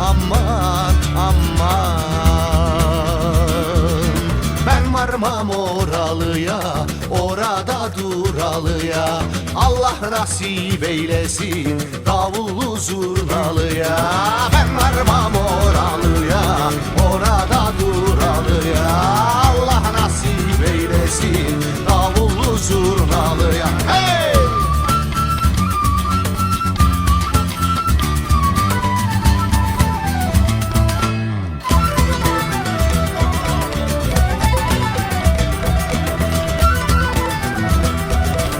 aman aman. Ben varmam oralıya orada duralıya. Allah nasip eylesin davullu zurnalıya